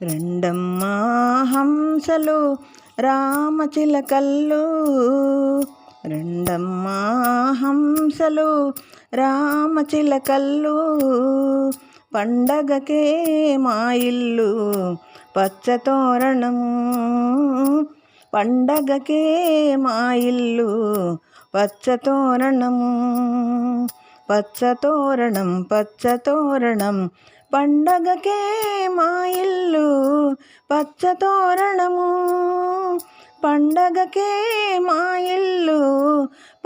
రెండమ్మా హంసలు రామచిలకల్లు రెండమ్మా హంసలు రామచిలకల్లు పండగకే మా ఇల్లు పచ్చతోరణము పండగకే మా ఇల్లు పచ్చతోరణము పచ్చతోరణం పచ్చతోరణం పండగకే మా ఇల్లు పచ్చ తోరణము పండగకే మా ఇల్లు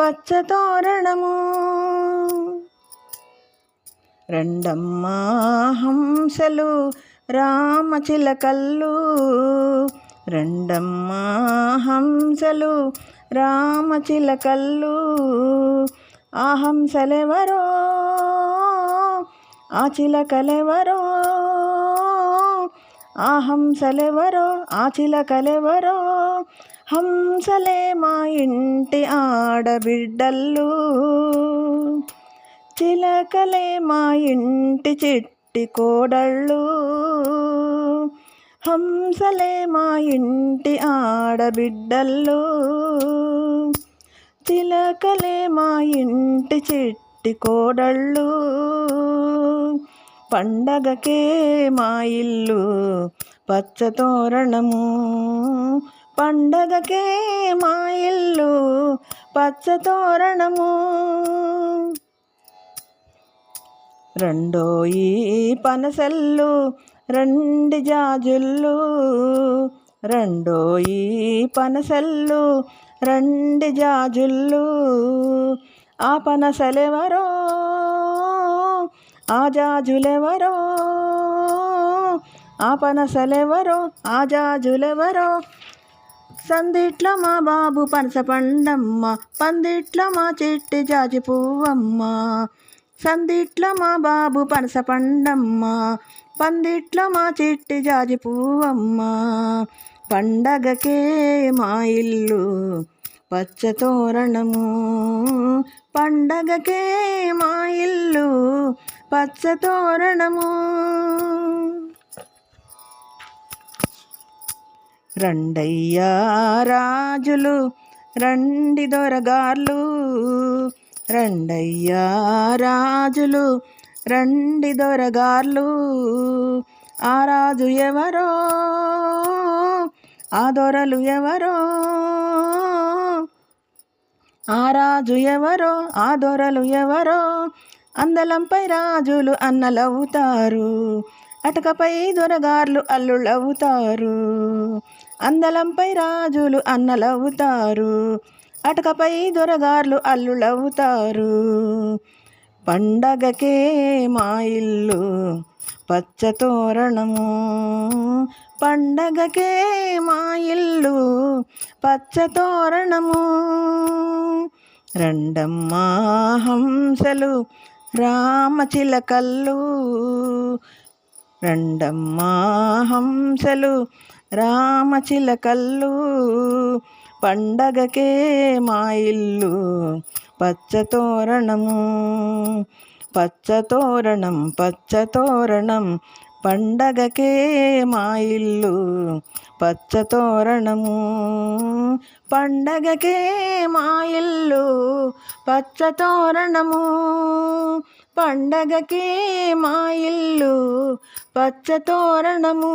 పచ్చతోరణము. రెండమ్మా హంసలు రామచిలకల్లు రెండమ్మా హంసలు రామచిలకల్లు ఆ హంసలెవరో? ఆ చిలకలెవరో? ఆ హంసలెవరో ఆ చిలకలెవరో? హంసలే మా ఇంటి ఆడబిడ్డల్లు చిలకలే మా ఇంటి చిట్టి కోడళ్ళు. హంసలే మా ఇంటి ఆడబిడ్డల్లు చిలకలే మా ఇంటి చిట్టి కోడళ్ళు. పండగకే మా ఇల్లు పచ్చతోరణము. పండగకే మా ఇల్లు పచ్చతోరణము. రెండోయి పనసల్లు రెండు జాజుల్లు. రెండోయి పనసల్లు రెండు జాజుల్లు. ఆ పనసలెవరో ఆజాజులెవరో? ఆపనసలెవరో? ఆజాజులెవరో? సందిట్ల మా బాబు పనస పండమ్మ పందిట్ల మా చిట్టి జాజి పువ్వమ్మ. సందిట్ల మా బాబు పనస పండమ్మ పందిట్ల మా చిట్టి జాజి పువ్వమ్మ. పండగకే మా ఇల్లు పచ్చతోరణము పండగకే మా ఇల్లు పచ్చతోరణము రండయ్యా రాజులు రండి దొరగార్లు. రండయ్యా రాజులు రండి దొరగార్లు. ఆ రాజు ఎవరో? ఆ దొరలు ఎవరో? ఆ రాజు ఎవరో ఆ దొరలు ఎవరో అందలంపై రాజులు అన్నలవుతారు. అటకపై దొరగార్లు అల్లుళ్ళవుతారు. అందలంపై రాజులు అన్నలవుతారు. అటకపై దొరగార్లు అల్లుళ్ళవుతారు. పండగకే మా ఇల్లు పచ్చతోరణము పండగకే మా ఇల్లు పచ్చతోరణము రెండమ్మా హంసలు రామచిలకల్లు రెండమ్మా హంసలు రామచిలకల్లు పండగకే మా ఇల్లు పచ్చతోరణము పచ్చతోరణం పచ్చతోరణం పండగకే మా ఇల్లు పచ్చతోరణము పండగకే మా ఇల్లు పచ్చతోరణము పండగకే మా ఇల్లు పచ్చతోరణము